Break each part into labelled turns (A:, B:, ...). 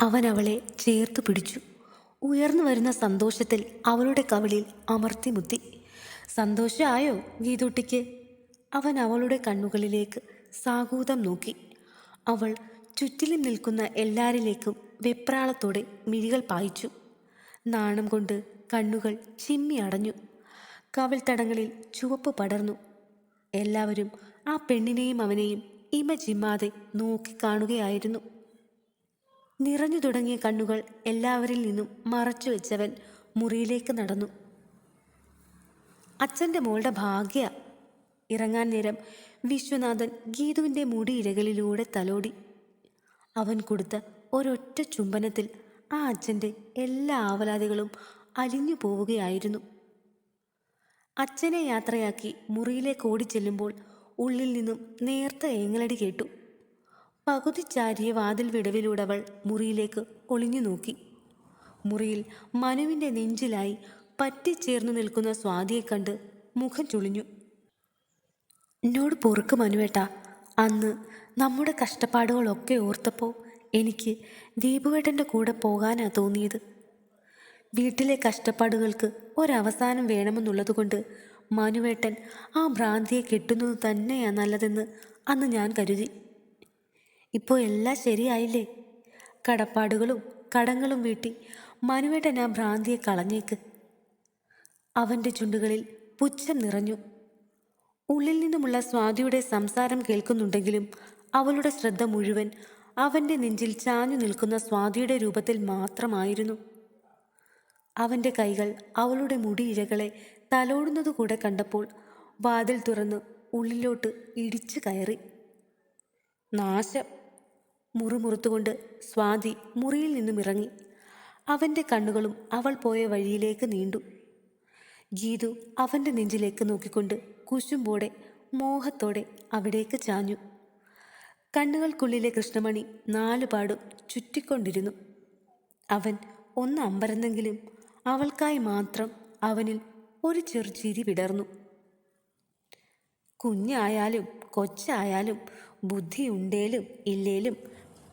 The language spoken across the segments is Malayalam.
A: അവൻ അവളെ ചേർത്തു പിടിച്ചു. ഉയർന്നു വരുന്ന സന്തോഷത്തിൽ അവളുടെ കവിളിൽ അമർത്തി മുത്തി. സന്തോഷമായോ ഗീതുട്ടിക്ക്? അവൻ അവളുടെ കണ്ണുകളിലേക്ക് സാഗൂതം നോക്കി. അവൾ ചുറ്റിലും നിൽക്കുന്ന എല്ലാരിലേക്കും വെപ്രാളത്തോടെ മിഴികൾ പായിച്ചു. നാണം കൊണ്ട് കണ്ണുകൾ ചിമ്മി അടഞ്ഞു. കവിൾ തടങ്ങളിൽ ചുവപ്പ് പടർന്നു. എല്ലാവരും ആ പെണ്ണിനെയും അവനെയും ഇമ ചിമ്മാതെ നോക്കിക്കാണുകയായിരുന്നു നിറഞ്ഞു തുടങ്ങിയ കണ്ണുകൾ എല്ലാവരിൽ നിന്നും മറച്ചു വെച്ചവൻ മുറിയിലേക്ക് നടന്നു. അച്ഛന്റെ മോളുടെ ഭാഗ്യ. ഇറങ്ങാൻ നേരം വിശ്വനാഥൻ ഗീതുവിന്റെ മുടിയിഴകളിലൂടെ തലോടി. അവൻ കൊടുത്ത ഒരൊറ്റ ചുംബനത്തിൽ ആ അച്ഛന്റെ എല്ലാ ആവലാതികളും അലിഞ്ഞു പോവുകയായിരുന്നു. അച്ഛനെ യാത്രയാക്കി മുറിയിലേക്ക് ഓടിച്ചെല്ലുമ്പോൾ ഉള്ളിൽ നിന്നും നേർത്ത ഏങ്ങലടി കേട്ടു. പകുതി ചാരിയ വാതിൽ വിടവിലൂടെ അവൾ മുറിയിലേക്ക് ഒളിഞ്ഞു നോക്കി. മുറിയിൽ മനുവിന്റെ നെഞ്ചിലായി പറ്റിച്ചേർന്നു നിൽക്കുന്ന സ്വാതിയെ കണ്ട് മുഖം ചുളിഞ്ഞു. എന്നോട് പൊറുക്ക് മനുവേട്ട. അന്ന് നമ്മുടെ കഷ്ടപ്പാടുകളൊക്കെ ഓർത്തപ്പോൾ എനിക്ക് ദീപുവേട്ടന്റെ കൂടെ പോകാനാണ് തോന്നിയത്. വീട്ടിലെ കഷ്ടപ്പാടുകൾക്ക് ഒരവസാനം വേണമെന്നുള്ളതുകൊണ്ട് മനുവേട്ടൻ ആ ഭ്രാന്തിയെ കെട്ടുന്നത് തന്നെയാണ് നല്ലതെന്ന് അന്ന് ഞാൻ കരുതി. ഇപ്പോൾ എല്ലാം ശരിയായില്ലേ? കടപ്പാടുകളും കടങ്ങളും വീട്ടി മനുവേട്ടൻ ആ ഭ്രാന്തിയെ കളഞ്ഞേക്ക്. അവന്റെ ചുണ്ടുകളിൽ പുച്ഛം നിറഞ്ഞു. ഉള്ളിൽ നിന്നുമുള്ള സ്വാതിയുടെ സംസാരം കേൾക്കുന്നുണ്ടെങ്കിലും അവളുടെ ശ്രദ്ധ മുഴുവൻ അവന്റെ നെഞ്ചിൽ ചാഞ്ഞു നിൽക്കുന്ന സ്വാതിയുടെ രൂപത്തിൽ മാത്രമായിരുന്നു. അവന്റെ കൈകൾ അവളുടെ മുടിയിഴകളെ തലോടുന്നതുകൂടെ കണ്ടപ്പോൾ വാതിൽ തുറന്ന് ഉള്ളിലോട്ട് ഇടിച്ചു കയറി. നാശം. മുറുമുറുത്തുകൊണ്ട് സ്വാതി മുറിയിൽ നിന്നും ഇറങ്ങി. അവന്റെ കണ്ണുകളും അവൾ പോയ വഴിയിലേക്ക് നീണ്ടു. ഗീതു അവന്റെ നെഞ്ചിലേക്ക് നോക്കിക്കൊണ്ട് കുശുമ്പോടെ മോഹത്തോടെ അവിടേക്ക് ചാഞ്ഞു. കണ്ണുകൾക്കുള്ളിലെ കൃഷ്ണമണി നാലുപാടും ചുറ്റിക്കൊണ്ടിരുന്നു. അവൻ ഒന്ന് അമ്പരന്നെങ്കിലും അവൾക്കായി മാത്രം അവനിൽ ഒരു ചെറുചിരി വിടർന്നു കുഞ്ഞായാലും കൊച്ചായാലും ബുദ്ധിയുണ്ടേലും ഇല്ലേലും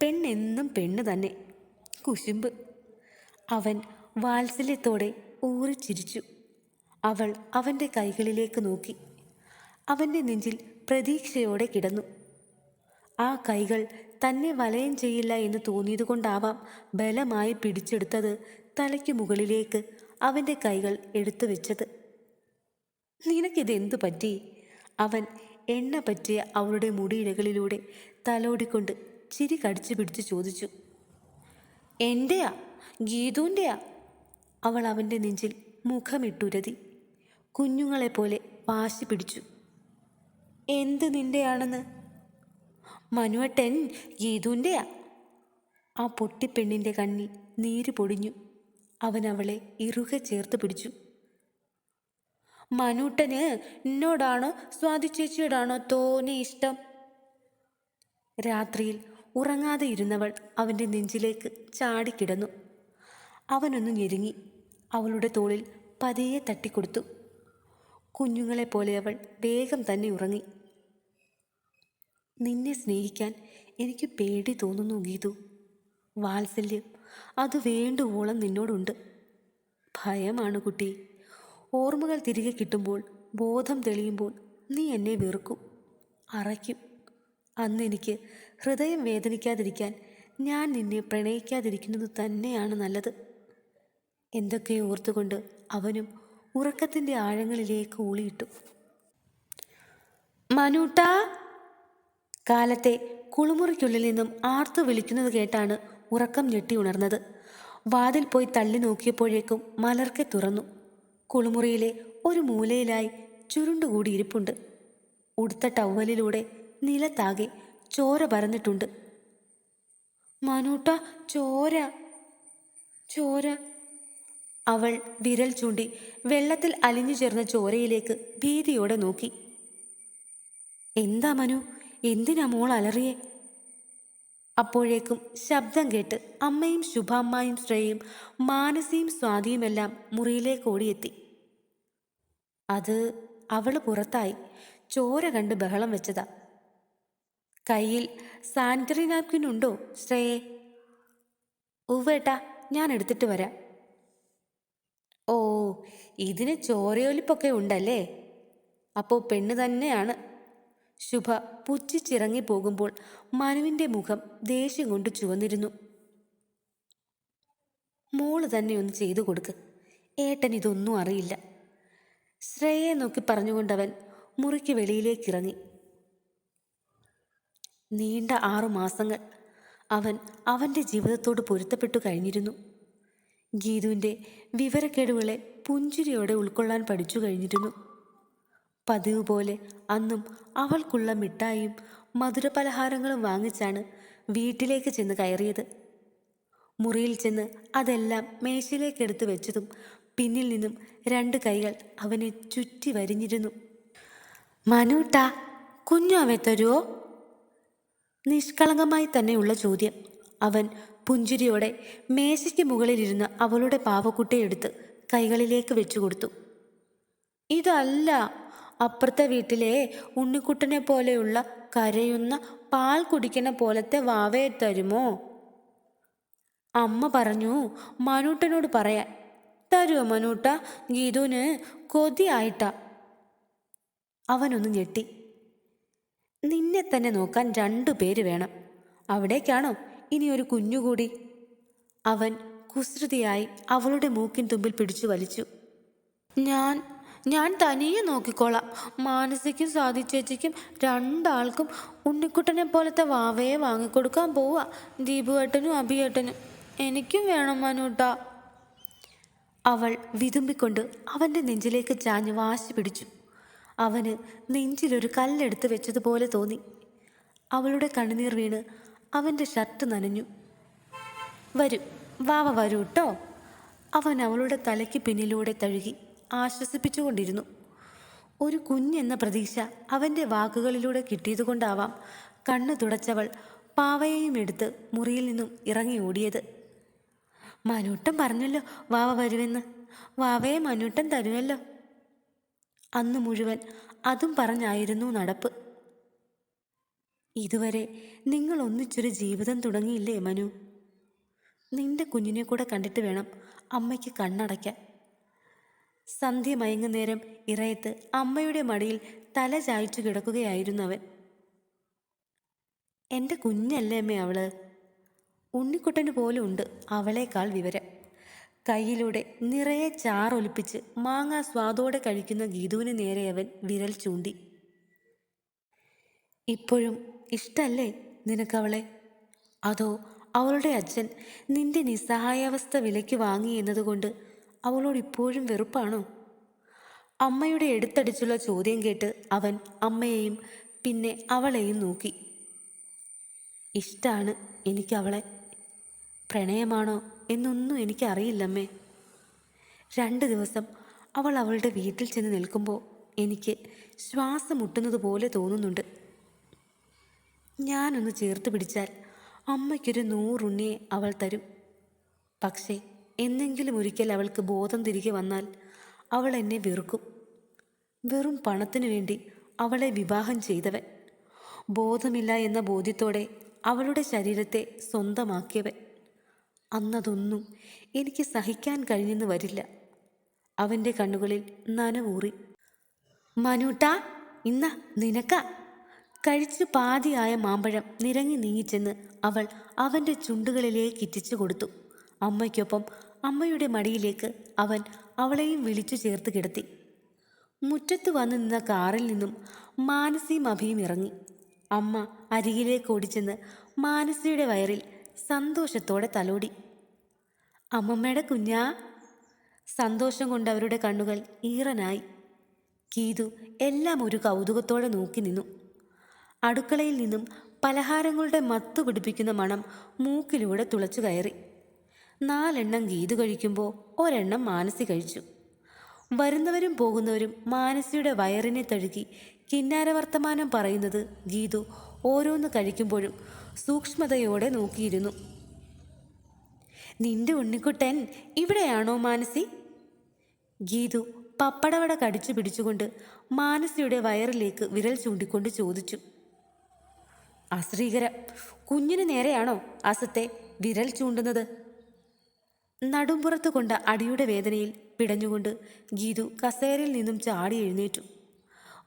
A: പെണ്ണെന്നും പെണ്ണ് തന്നെ. കുശുമ്പ്. അവൻ വാത്സല്യത്തോടെ ഊറിച്ചിരിച്ചു അവൾ അവന്റെ കൈകളിലേക്ക് നോക്കി. അവന്റെ നെഞ്ചിൽ പ്രതീക്ഷയോടെ കിടന്നു. ആ കൈകൾ തന്നെ വലയം ചെയ്യില്ല എന്ന് തോന്നിയതുകൊണ്ടാവാം ബലമായി പിടിച്ചെടുത്തത് തലയ്ക്ക് മുകളിലേക്ക് അവന്റെ കൈകൾ എടുത്തു വെച്ചത്. നിനക്കിതെന്തു പറ്റി? അവൻ എണ്ണ പറ്റിയ അവളുടെ മുടിയിഴകളിലൂടെ തലോടിക്കൊണ്ട് ചിരി കടിച്ചു പിടിച്ച് ചോദിച്ചു എന്റെയാ ഗീതുവിന്റെയാ അവൾ അവന്റെ നെഞ്ചിൽ മുഖമിട്ടുരതി കുഞ്ഞുങ്ങളെപ്പോലെ വാശി പിടിച്ചു. എന്ത് നിന്റെയാണെന്ന്? മനുവട്ടൻ ഗീതുവിന്റെയാ ആ പൊട്ടിപ്പെണ്ണിന്റെ കണ്ണിൽ നീര് പൊടിഞ്ഞു അവൻ അവളെ ഇറുകെ ചേർത്ത് പിടിച്ചു. മനൂട്ടന് എന്നോടാണോ? സ്വാതി ചേച്ചിയോടാണോ തോനെ ഇഷ്ടം? രാത്രിയിൽ ഉറങ്ങാതെ ഇരുന്നവൾ അവന്റെ നെഞ്ചിലേക്ക് ചാടിക്കിടന്നു. അവനൊന്ന് ഞെരുങ്ങി അവളുടെ തോളിൽ പതിയെ തട്ടിക്കൊടുത്തു. കുഞ്ഞുങ്ങളെപ്പോലെ അവൾ വേഗം തന്നെ ഉറങ്ങി. നിന്നെ സ്നേഹിക്കാൻ എനിക്ക് പേടി തോന്നുന്നു ഗീതു. വാത്സല്യം അത് വേണ്ടുവോളം നിന്നോടുണ്ട്. ഭയമാണ് കുട്ടി. ഓർമ്മകൾ തിരികെ കിട്ടുമ്പോൾ ബോധം തെളിയുമ്പോൾ നീ എന്നെ വെറുക്കും അറയ്ക്കും. അന്ന് എനിക്ക് ഹൃദയം വേദനിക്കാതിരിക്കാൻ ഞാൻ നിന്നെ പ്രണയിക്കാതിരിക്കുന്നത് തന്നെയാണ് നല്ലത്. എന്തൊക്കെ ഓർത്തുകൊണ്ട് അവനും ഉറക്കത്തിന്റെ ആഴങ്ങളിലേക്ക് ഊളിയിട്ടു. മനൂട്ട! കാലത്തെ കുളിമുറിക്കുള്ളിൽ നിന്നും ആർത്തു വിളിക്കുന്നത് കേട്ടാണ് ഉറക്കം ഞെട്ടി ഉണർന്നത്. വാതിൽ പോയി തള്ളി നോക്കിയപ്പോഴേക്കും മലർക്കെ തുറന്നു. കുളിമുറിയിലെ ഒരു മൂലയിലായി ചുരുണ്ടുകൂടി ഇരിപ്പുണ്ട്. ഉടുത്ത ടവലിലൂടെ നിലത്താകെ ചോര പരന്നിട്ടുണ്ട്. മനൂട്ട ചോര ചോര. അവൾ വിരൽ ചൂണ്ടി വെള്ളത്തിൽ അലിഞ്ഞു ചേർന്ന ചോരയിലേക്ക് ഭീതിയോടെ നോക്കി. എന്താ മനു എന്തിനാ മോൾ അലറിയേ? അപ്പോഴേക്കും ശബ്ദം കേട്ട് അമ്മയും ശുഭാമ്മയും ശ്രേയും മാനസിയും സ്വാതിയുമെല്ലാം മുറിയിലേക്ക് ഓടിയെത്തി. അത് അവൾ പുറത്തായി. ചോര കണ്ട് ബഹളം വെച്ചതാ. കയ്യിൽ സാനിറ്ററി നാപ്കിൻ ഉണ്ടോ? ശ്രേയെ ഉവേട്ടാ ഞാൻ എടുത്തിട്ട് വരാം. ഓ ഇതിന് ചോരയൊലിപ്പൊക്കെ ഉണ്ടല്ലേ? അപ്പോൾ പെണ്ണ് തന്നെയാണ്. ശുഭ പുച്ഛിച്ചിറങ്ങി പോകുമ്പോൾ മനുവിന്റെ മുഖം ദേഷ്യം കൊണ്ട് ചുവന്നിരുന്നു. മോൾ തന്നെ ഒന്ന് ചെയ്തു കൊടുക്ക്. ഏട്ടൻ ഇതൊന്നും അറിയില്ല. ശ്രേയെ നോക്കി പറഞ്ഞുകൊണ്ടവൻ മുറിക്ക് വെളിയിലേക്കിറങ്ങി. നീണ്ട ആറു മാസങ്ങൾ അവൻ അവന്റെ ജീവിതത്തോട് പൊരുത്തപ്പെട്ടു കഴിഞ്ഞിരുന്നു. ഗീതുവിന്റെ വിവരക്കേടുകളെ പുഞ്ചിരിയോടെ ഉൾക്കൊള്ളാൻ പഠിച്ചു കഴിഞ്ഞിരുന്നു. പതിവ് പോലെ അന്നും അവൾക്കുള്ള മിഠായിയും മധുരപലഹാരങ്ങളും വാങ്ങിച്ചാണ് വീട്ടിലേക്ക് ചെന്ന് കയറിയത്. മുറിയിൽ ചെന്ന് അതെല്ലാം മേശയിലേക്കെടുത്ത് വെച്ചതും പിന്നിൽ നിന്നും രണ്ട് കൈകൾ അവനെ ചുറ്റി വരിഞ്ഞിരുന്നു. മനുട്ട കുഞ്ഞു അവ തരുവോ നിഷ്കളങ്കമായി തന്നെയുള്ള ചോദ്യം. അവൻ പുഞ്ചിരിയോടെ മേശയ്ക്ക് മുകളിലിരുന്ന് അവളുടെ പാവക്കുട്ടിയെ എടുത്ത് കൈകളിലേക്ക് വെച്ചു കൊടുത്തു. ഇതല്ല അപ്പുറത്തെ വീട്ടിലെ ഉണ്ണിക്കുട്ടനെ പോലെയുള്ള കരയുന്ന പാൽ കുടിക്കുന്ന പോലത്തെ വാവയെ തരുമോ? അമ്മ പറഞ്ഞു മനൂട്ടനോട് പറയാൻ. തരുമോ മനൂട്ട? ഗീതുവിന് കൊതിയായിട്ടാ. അവനൊന്ന് ഞെട്ടി. നിന്നെ തന്നെ നോക്കാൻ രണ്ടു പേര് വേണം. അവിടേക്കാണോ ഇനി ഒരു കുഞ്ഞുകൂടി അവൻ കുസൃതിയായി അവളുടെ മൂക്കിൻ തുമ്പിൽ പിടിച്ചു വലിച്ചു. ഞാൻ ഞാൻ തനിയെ നോക്കിക്കോളാം. മാനസിക്കും സാധിച്ചേച്ചിക്കും രണ്ടാൾക്കും ഉണ്ണിക്കുട്ടനെ പോലത്തെ വാവയെ വാങ്ങിക്കൊടുക്കാൻ പോവാ. ദീപുവേട്ടനും അഭിയേട്ടനും എനിക്കും വേണം മനുട്ട. അവൾ വിതുമ്പിക്കൊണ്ട് അവന്റെ നെഞ്ചിലേക്ക് ചാഞ്ഞ് വാശി പിടിച്ചു. അവന് നെഞ്ചിലൊരു കല്ലെടുത്ത് വെച്ചതുപോലെ തോന്നി. അവളുടെ കണ്ണുനീർ വീണ് അവന്റെ ഷർട്ട് നനഞ്ഞു. വരൂ വാവ വരൂ കേട്ടോ അവൻ അവളുടെ തലയ്ക്ക് പിന്നിലൂടെ തഴുകി ആശ്വസിപ്പിച്ചുകൊണ്ടിരുന്നു. ഒരു കുഞ്ഞെന്ന പ്രതീക്ഷ അവന്റെ വാക്കുകളിലൂടെ കിട്ടിയതുകൊണ്ടാവാം കണ്ണു തുടച്ചവൾ പാവയെയും എടുത്ത് മുറിയിൽ നിന്നും ഇറങ്ങി ഓടിയത്. മനൂട്ടം പറഞ്ഞല്ലോ വാവ വരുമെന്ന്. വാവയെ മനൂട്ടം തരുമല്ലോ. അന്ന് മുഴുവൻ അതും പറഞ്ഞായിരുന്നു നടപ്പ്. ഇതുവരെ നിങ്ങൾ ഒന്നിച്ചൊരു ജീവിതം തുടങ്ങിയില്ലേ മനു? നിന്റെ കുഞ്ഞിനെ കൂടെ കണ്ടിട്ട് വേണം അമ്മയ്ക്ക് കണ്ണടയ്ക്കാൻ. സന്ധ്യ മയങ്ങുന്നേരം ഇറയത്ത് അമ്മയുടെ മടിയിൽ തല ചായ്ച്ചു കിടക്കുകയായിരുന്നു അവൻ. എന്റെ കുഞ്ഞല്ലേ അമ്മേ അവൾ? ഉണ്ണിക്കുട്ടന് പോലും ഉണ്ട് അവളേക്കാൾ വിവരം. കയ്യിലൂടെ നിറയെ ചാറൊലിപ്പിച്ച് മാങ്ങ സ്വാദോടെ കഴിക്കുന്ന ഗീതുവിന് നേരെ അവൻ വിരൽ ചൂണ്ടി. ഇപ്പോഴും ഇഷ്ടല്ലേ നിനക്കവളെ? അതോ അവളുടെ അച്ഛൻ നിന്റെ നിസ്സഹായാവസ്ഥ വിലയ്ക്ക് വാങ്ങി എന്നതുകൊണ്ട് അവളോട് ഇപ്പോഴും വെറുപ്പാണോ അമ്മയുടെ എടുത്തടിച്ചുള്ള ചോദ്യം കേട്ട് അവൻ അമ്മയെയും പിന്നെ അവളെയും നോക്കി. ഇഷ്ടാണ് എനിക്കവളെ. പ്രണയമാണോ? എന്നൊന്നും എനിക്കറിയില്ലമ്മേ. രണ്ട് ദിവസം അവൾ അവളുടെ വീട്ടിൽ ചെന്ന് നിൽക്കുമ്പോൾ എനിക്ക് ശ്വാസം മുട്ടുന്നത് പോലെ തോന്നുന്നുണ്ട്. ഞാനൊന്ന് ചേർത്ത് പിടിച്ചാൽ അമ്മയ്ക്കൊരു നൂറുണ്ണിയെ അവൾ തരും. പക്ഷേ എന്നെങ്കിലും ഒരിക്കൽ അവൾക്ക് ബോധം തിരികെ വന്നാൽ അവൾ എന്നെ വെറുക്കും. വെറും പണത്തിനു വേണ്ടി അവളെ വിവാഹം ചെയ്തവൻ. ബോധമില്ല എന്ന ബോധ്യത്തോടെ അവളുടെ ശരീരത്തെ സ്വന്തമാക്കിയവൻ. അന്നതൊന്നും എനിക്ക് സഹിക്കാൻ കഴിഞ്ഞെന്ന് വരില്ല. അവന്റെ കണ്ണുകളിൽ നനവൂറി. മനുട്ട ഇന്ന നിനക്ക. കഴിച്ചു പാതിയായ മാമ്പഴം നിരങ്ങി നീങ്ങിച്ചെന്ന് അവൾ അവന്റെ ചുണ്ടുകളിലേക്ക് ഇറ്റിച്ചു കൊടുത്തു. അമ്മയ്ക്കൊപ്പം അമ്മയുടെ മടിയിലേക്ക് അവൻ അവളെയും വിളിച്ചു ചേർത്ത് കിടത്തി. മുറ്റത്ത് വന്നു നിന്ന കാറിൽ നിന്നും മാനസിയും അഭിയും ഇറങ്ങി. അമ്മ അരികിലേക്ക് ഓടിച്ചെന്ന് മാനസിയുടെ വയറിൽ സന്തോഷത്തോടെ തലോടി. അമ്മമ്മയുടെ കുഞ്ഞാ. സന്തോഷം കൊണ്ട് അവരുടെ കണ്ണുകൾ ഈറനായി. ഗീതു എല്ലാം ഒരു കൗതുകത്തോടെ നോക്കി നിന്നു. അടുക്കളയിൽ നിന്നും പലഹാരങ്ങളുടെ മത്തു പിടിപ്പിക്കുന്ന മണം മൂക്കിലൂടെ തുളച്ചു കയറി. നാലെണ്ണം ഗീതു കഴിക്കുമ്പോൾ ഒരെണ്ണം മാനസി കഴിച്ചു. വരുന്നവരും പോകുന്നവരും മാനസിയുടെ വയറിനെ തഴുകി കിന്നാര വർത്തമാനം പറയുന്നത് ഗീതു ഓരോന്ന് കഴിക്കുമ്പോഴും സൂക്ഷ്മതയോടെ നോക്കിയിരുന്നു. നിന്റെ ഉണ്ണിക്കുട്ടൻ ഇവിടെയാണോ മാനസി? ഗീതു പപ്പടവട കടിച്ചു പിടിച്ചുകൊണ്ട് മാനസിയുടെ വയറിലേക്ക് വിരൽ ചൂണ്ടിക്കൊണ്ട് ചോദിച്ചു. അശ്രീകരം കുഞ്ഞിന് നേരെയാണോ അസത്തെ വിരൽ ചൂണ്ടുന്നത്? നടുംപുറത്ത് കൊണ്ട അടിയുടെ വേദനയിൽ പിടഞ്ഞുകൊണ്ട് ഗീതു കസേരയിൽ നിന്നും ചാടി എഴുന്നേറ്റു.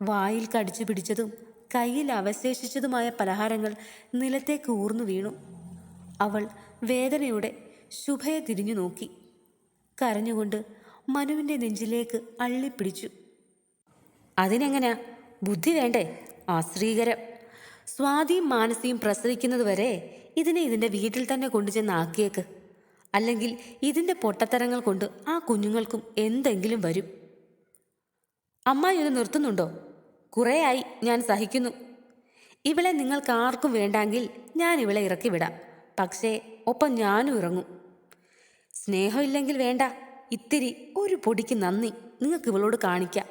A: വായിൽ കടിച്ചു പിടിച്ചതും കയ്യിൽ അവശേഷിച്ചതുമായ പലഹാരങ്ങൾ നിലത്തേക്ക് ഊർന്നു വീണു. അവൾ വേദനയോടെ ശുഭയെ തിരിഞ്ഞു നോക്കി. കരഞ്ഞുകൊണ്ട് മനുവിന്റെ നെഞ്ചിലേക്ക് അള്ളിപ്പിടിച്ചു. അതിനെങ്ങനെയാ ബുദ്ധി വേണ്ടേ? ആശ്രീകരം. സ്വാതിയും മാനസിയും പ്രസവിക്കുന്നതുവരെ ഇതിനെ ഇതിന്റെ വീട്ടിൽ തന്നെ കൊണ്ടുചെന്ന് ആക്കിയേക്ക്. അല്ലെങ്കിൽ ഇതിന്റെ പൊട്ടത്തരങ്ങൾ കൊണ്ട് ആ കുഞ്ഞുങ്ങൾക്കും എന്തെങ്കിലും വരും. അമ്മ ഇത് നിർത്തുന്നുണ്ടോ? കുറേയായി ഞാൻ സഹിക്കുന്നു. ഇവളെ നിങ്ങൾക്ക് ആർക്കും വേണ്ടെങ്കിൽ ഞാൻ ഇവളെ ഇറക്കി വിടാം. പക്ഷേ ഒപ്പം ഞാനും ഇറങ്ങും. സ്നേഹമില്ലെങ്കിൽ വേണ്ട. ഇത്തിരി ഒരു പൊടിക്ക് നന്ദി. നിങ്ങൾക്ക് ഇവളോട് കാണിക്കാം.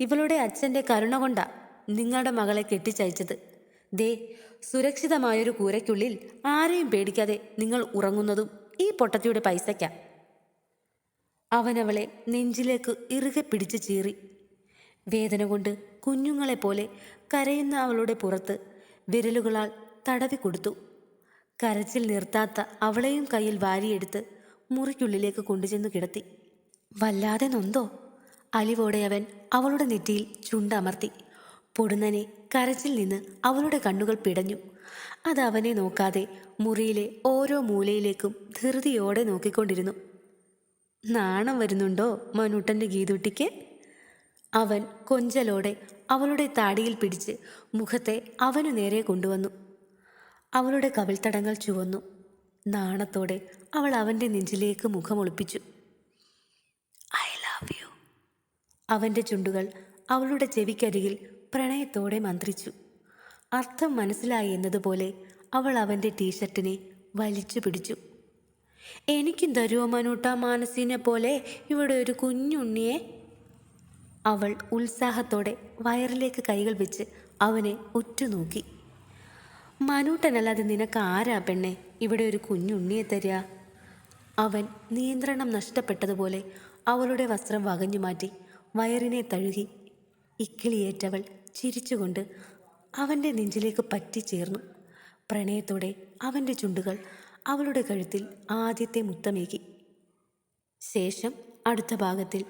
A: ഇവളുടെ അച്ഛന്റെ കരുണ കൊണ്ടാ നിങ്ങളുടെ മകളെ കെട്ടിച്ചയച്ചത്. ദേ സുരക്ഷിതമായൊരു കൂരയ്ക്കുള്ളിൽ ആരെയും പേടിക്കാതെ നിങ്ങൾ ഉറങ്ങുന്നതും ഈ പൊട്ടത്തിയുടെ പൈസയ്ക്കാ. അവനവളെ നെഞ്ചിലേക്ക് ഇറുകെ പിടിച്ചു ചീറി. വേദന കൊണ്ട് കുഞ്ഞുങ്ങളെപ്പോലെ കരയുന്ന അവളുടെ പുറത്ത് വിരലുകളാൽ തടവി കൊടുത്തു. കരച്ചിൽ നിർത്താത്ത അവളെയും കയ്യിൽ വാരിയെടുത്ത് മുറിക്കുള്ളിലേക്ക് കൊണ്ടുചെന്ന് കിടത്തി. വല്ലാതെ നൊന്തോ? അലിവോടെ അവൻ അവളുടെ നെറ്റിയിൽ ചുണ്ടമർത്തി. പൊടുന്നനെ കരച്ചിൽ നിന്ന് അവളുടെ കണ്ണുകൾ പിടഞ്ഞു. അത് അവനെ നോക്കാതെ മുറിയിലെ ഓരോ മൂലയിലേക്കും ധൃതിയോടെ നോക്കിക്കൊണ്ടിരുന്നു. നാണം വരുന്നുണ്ടോ മനുട്ടന്റെ ഗീതുട്ടിക്ക്? അവൻ കൊഞ്ചലോടെ അവളുടെ താടിയിൽ പിടിച്ച് മുഖത്തെ അവനു നേരെ കൊണ്ടുവന്നു. അവളുടെ കവിൾത്തടങ്ങൾ ചുവന്നു. നാണത്തോടെ അവൾ അവന്റെ നെഞ്ചിലേക്ക് മുഖമൊളിപ്പിച്ചു. I love you. അവന്റെ ചുണ്ടുകൾ അവളുടെ ചെവിക്കരികിൽ പ്രണയത്തോടെ മന്ത്രിച്ചു. അർത്ഥം മനസ്സിലായി എന്നതുപോലെ അവൾ അവന്റെ ടീഷർട്ടിനെ വലിച്ചു പിടിച്ചു. എനിക്കും തരുവോ മനൂട്ട മാനസിനെ പോലെ. ഇവിടെ ഒരു കുഞ്ഞുണ്ണിയെ അവൾ ഉത്സാഹത്തോടെ വയറിലേക്ക് കൈകൾ വെച്ച് അവനെ ഉറ്റുനോക്കി. മനൂട്ടനല്ലാതെ നിനക്ക് ആരാ പെണ്ണെ? ഇവിടെ ഒരു കുഞ്ഞുണ്ണിയെ തരിക. അവൻ നിയന്ത്രണം നഷ്ടപ്പെട്ടതുപോലെ അവളുടെ വസ്ത്രം വകഞ്ഞു മാറ്റി വയറിനെ തഴുകി ഇക്കിളിയേറ്റവൾ ചിരിച്ചുകൊണ്ട് അവന്റെ നെഞ്ചിലേക്ക് പറ്റിച്ചേർന്നു. പ്രണയത്തോടെ അവന്റെ ചുണ്ടുകൾ അവളുടെ കഴുത്തിൽ ആദ്യത്തെ മുത്തമേകി. ശേഷം അടുത്ത ഭാഗത്തിൽ